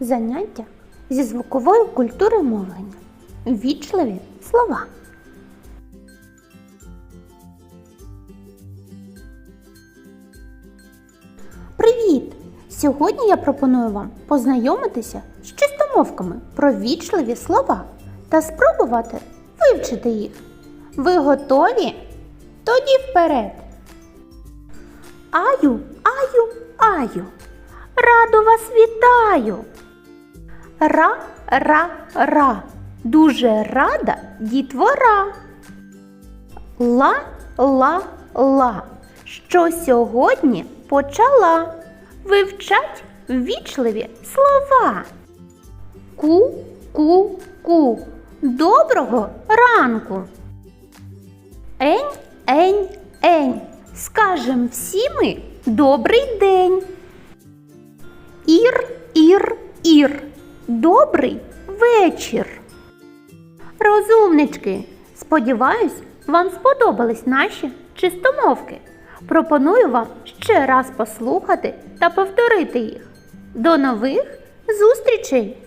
Заняття зі звукової культури мовлення. Ввічливі слова. Привіт! Сьогодні я пропоную вам познайомитися з чистомовками про вічливі слова та спробувати вивчити їх. Ви готові? Тоді вперед! Аю, аю, аю. Радо вас вітаю. Ра, ра, ра. Дуже рада дітвора. Ла, ла, ла. Що сьогодні почала вивчать ввічливі слова. Ку, ку, ку. Доброго ранку. Ень, ень, ень. Скажем всі ми добрий день. Ір, ір, ір. Добрий вечір. Розумнички, сподіваюсь, вам сподобались наші чистомовки. Пропоную вам ще раз послухати та повторити їх. До нових зустрічей!